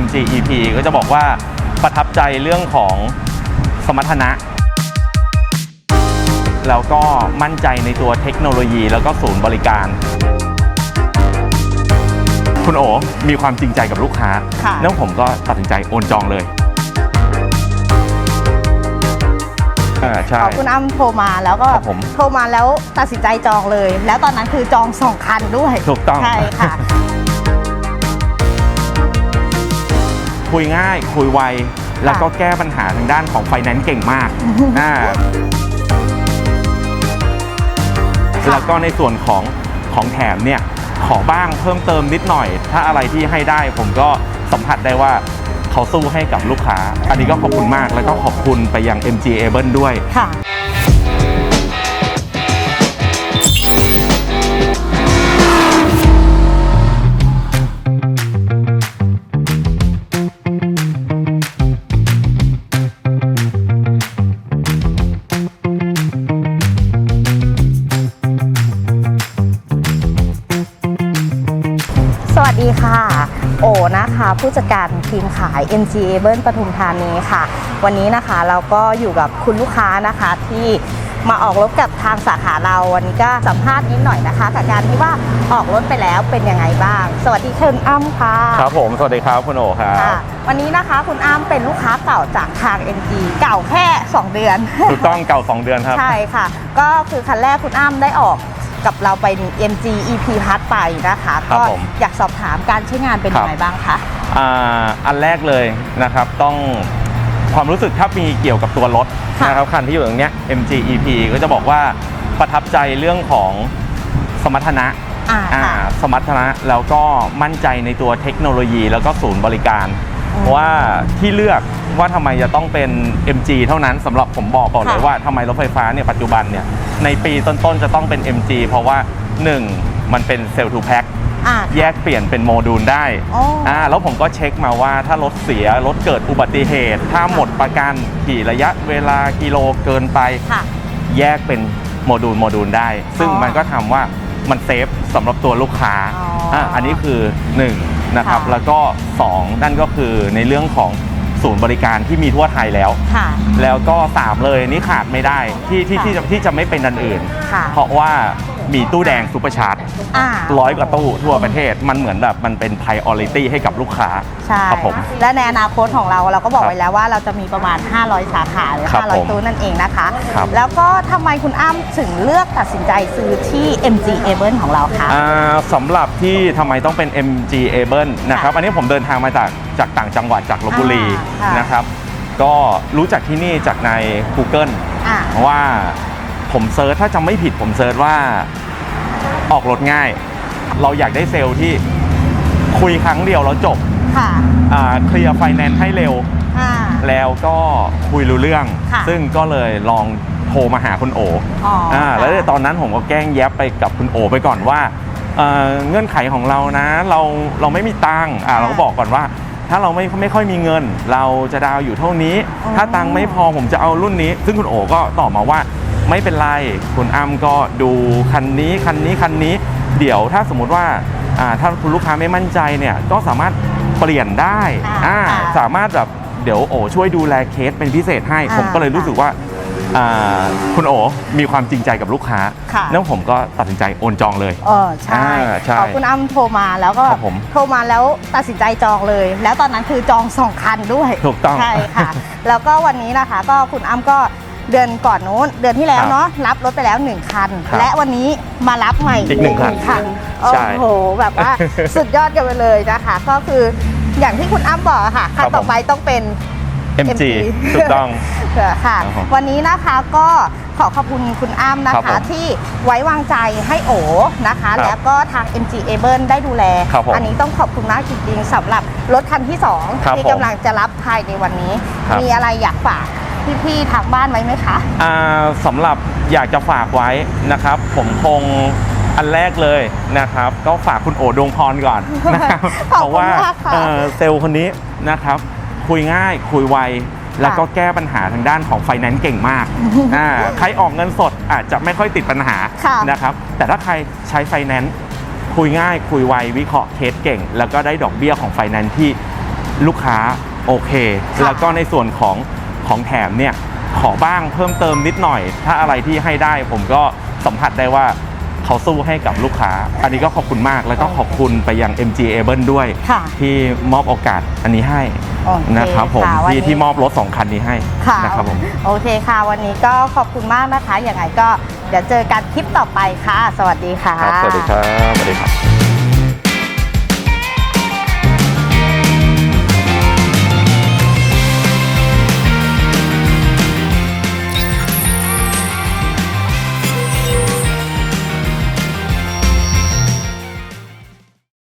MG EP ก็จะบอกว่าประทับใจเรื่องของสมรรถนะ แล้วก็มั่นใจในตัวเทคโนโลยี แล้วก็ศูนย์บริการ คุณโอมีความจริงใจกับลูกค้า ค่ะ แล้วผมก็ตัดสินใจโอนจองเลยอ่าใช่เอาคุณอ้ำโทรมาแล้วก็ครับผม โทรมาแล้วตัดสินใจจองเลย แล้วตอนนั้นคือจองสองคันด้วยถูกต้อง ใช่ค่ะ คุยง่าย คุยไว แล้วก็แก้ปัญหาทางด้านของไฟแนนซ์เก่งมากอ่าค่ะแล้วก็ในส่วนของของแถมเนี่ยขอบ้างเพิ่มเติมนิดหน่อย ถ้าอะไรที่ให้ได้ผมก็สัมผัสได้ว่าเขาสู้ให้กับลูกค้า อันนี้ก็ขอบคุณมากแล้วก็ขอบคุณไปยัง MG Able ด้วยค่ะ โอนะคะ ผู้จัดการทีมขาย MG a b l e ปทุมธานีค่ะ วันนี้นะคะเราก็อยู่กับคุณลูกค้านะคะที่มาออกรถกับทางสาขาเราวันนี้ก็สัมภาษณ์นิดหน่อยนะคะกับการที่ว่าออกรถไปแล้วเป็นยังไงบ้าง สวัสดีคุณอ้ำค่ะครับผมสวัสดีครับคุณโอครับค่ะวันนี้นะคะคุณอ้ำเป็นลูกค้าเก่าจากทาง MG เก่าแค่ 2 เดือนถูกต้องเก่า 2 เดือนครับ ใช่ค่ะ ก็คือคันแรกคุณอ้ำได้ออก กับเราไป MG EP พัทไปนะคะ ครับก็ผม อยากสอบถามการใช้งานเป็นครับยังไงบ้างคะ อ่าอันแรกเลยนะครับต้องความรู้สึกถ้ามีเกี่ยวกับตัวรถค่ะ นะครับคันที่อยู่ตรงเนี้ย MG EP ก็จะบอกว่าประทับใจเรื่องของสมรรถนะอ่าอ่าค่ะ สมรรถนะแล้วก็มั่นใจในตัวเทคโนโลยีแล้วก็ศูนย์บริการ อืมว่าที่เลือกว่าทำไมจะต้องเป็น MG เท่านั้นสำหรับผมบอกก่อนเลยค่ะว่าทำไมรถไฟฟ้าเนี่ยปัจจุบันเนี่ย ในปีต้นๆจะต้องเป็น MG เพราะว่า 1 มันเป็นเซลล์ทูแพ็คอ่าแยกเปลี่ยนเป็นโมดูลได้อ๋ออ่อ่าแล้วผมก็เช็คมาว่าถ้ารถเสีย รถเกิดอุบัติเหตุ ถ้าหมดประกันขี่ระยะเวลากิโลเกินไป ค่ะ แยกเป็นโมดูลโมดูลได้ ซึ่งอ๋อมันก็ทำว่ามันเซฟสำหรับตัวลูกค้าอ๋ออะอันนี้คือ 1 นะครับ ค่ะแล้วก็ 2 นั่นก็คือในเรื่องของ ศูนย์บริการที่มีทั่วไทยแล้ว ค่ะ แล้วก็ 3 เลยนี่ขาดไม่ได้ที่ที่ที่จะที่จะไม่เป็นอันอื่น ค่ะ เพราะว่า มีตู้แดงซูเปอร์ชาร์จอ่า ร้อยกว่าตู้ทั่วประเทศ มันเหมือนแบบมันเป็น priority ให้กับลูกค้าใช่ ครับผม และในอนาคตของเราเราก็บอกครับไว้แล้วว่าเราจะมีประมาณ 500 สาขาหรือ ครับผม500 ตู้นั่นเองนะคะ ครับ แล้วก็ทำไมคุณอ้ำถึงเลือกตัดสินใจซื้อที่ MG a b l e ของเราคะ อ่าสำหรับที่ทำไมต้องเป็น MG Able นะครับค่ะอันนี้ผมเดินทางมาจากจากต่างจังหวัดจากลบบุรีอ่าค่ะ นะครับ ก็รู้จักที่นี่จากใน Google อ่า ว่า ผมเซิร์ชถ้าจำไม่ผิดผมเซิร์ชว่าออกรถง่าย เราอยากได้เซลล์ที่คุยครั้งเดียวแล้วจบค่ะอ่าเคลียร์ไฟแนนซ์ให้เร็ว อ่า แล้วก็คุยรู้เรื่อง ค่ะซึ่งก็เลยลองโทรมาหาคุณโออ๋ออ่าแล้วตอนนั้นผมก็แกล้งแยบไปกับคุณโอไปก่อนว่าเอ่อเงื่อนไขของเรานะ เราเราไม่มีตังค์อ่าเราก็บอกก่อนว่า ถ้าเราไม่ไม่ค่อยมีเงิน เราจะดาวอยู่เท่านี้อ๋อถ้าตังค์ไม่พอผมจะเอารุ่นนี้ ซึ่งคุณโอก็ตอบมาว่า ไม่เป็นไร คุณอ้ำก็ดูคันนี้คันนี้คันนี้ เดี๋ยวถ้าสมมุติว่าอ่าถ้าคุณลูกค้าไม่มั่นใจเนี่ยก็สามารถเปลี่ยนได้อ่าอ่าค่ะสามารถแบบเดี๋ยวโอช่วยดูแลเคสเป็นพิเศษให้อ่าผมก็เลยรู้สึกว่าอ่าคุณโอมีความจริงใจกับลูกค้าค่ะแล้วผมก็ตัดสินใจโอนจองเลยเออใช่อ่าใช่พอคุณอ้ำโทรมาแล้วก็ครับผมโทรมาแล้วตัดสินใจจองเลย แล้วตอนนั้นคือจองสองคันด้วย ถูกต้อง ใช่ค่ะ แล้วก็วันนี้นะคะก็คุณอ้ำก็ เดือนก่อนนู้นเดือนที่แล้วครับเนาะรับรถไปแล้วหนึ่งคัน ครับและวันนี้มารับใหม่อีกหนึ่งคันคันโอ้ใช่โหแบบว่า สุดยอดกันไปเลยนะคะ ก็คืออย่างที่คุณอ้ำบอกอะค่ะคันต่อไปต้องเป็น MG ถูกต้อง ค่ะ ครับผมวันนี้นะคะก็ขอขอบคุณคุณอ้ำนะครัคะ บผมที่ไว้วางใจให้โอนะคะ ครับแล้วก็ทาง MG Able ได้ดูแล ครับผมอันี้ต้องขอบคุณมากจริงๆสำหรับรถคันที่ครับ2ที่ผมกำลังจะรับภายในวันนี้ ครับ มีอะไรอยากฝาก พี่ๆทางบ้านไว้ไหมคะอ่าสำหรับอยากจะฝากไว้นะครับ ผมคงอันแรกเลยนะครับ ก็ฝากคุณโอดวงพรก่อนนะครับขอบคุณเพราะว่ามากค่ะ เอ่อเซลล์คนนี้นะครับ คุยง่ายคุยไว แล้วก็แก้ปัญหาทางด้านของไฟแนนซ์เก่งมากอ่าใครออกเงินสดอาจจะไม่ค่อยติดปัญหาค่ะนะครับ แต่ถ้าใครใช้ไฟแนนซ์คุยง่าย คุยไววิเคราะห์เคสเก่ง แล้วก็ได้ดอกเบี้ยของไฟแนนซ์ที่ลูกค้าโอเค ค่ะ แล้วก็ในส่วนของ ของแถมเนี่ยขอบ้างเพิ่มเติมนิดหน่อย ถ้าอะไรที่ให้ได้ผมก็สัมผัสได้ว่าเขาสู้ให้กับลูกค้า อันนี้ก็ขอบคุณมากแล้วก็ขอบคุณไปยัง MG Able ด้วย ค่ะที่มอบโอกาสอันนี้ให้โอเคนะครับผมค่ะวันที่นี้ ที่มอบรถสองคันนี้ให้ค่ะนะครับผม โอเคค่ะ วันนี้ก็ขอบคุณมากนะคะอย่างไรก็เดี๋ยวเจอกันคลิปต่อไปค่ะ สวัสดีค่ะ ครับ สวัสดีครับ สวัสดีครับ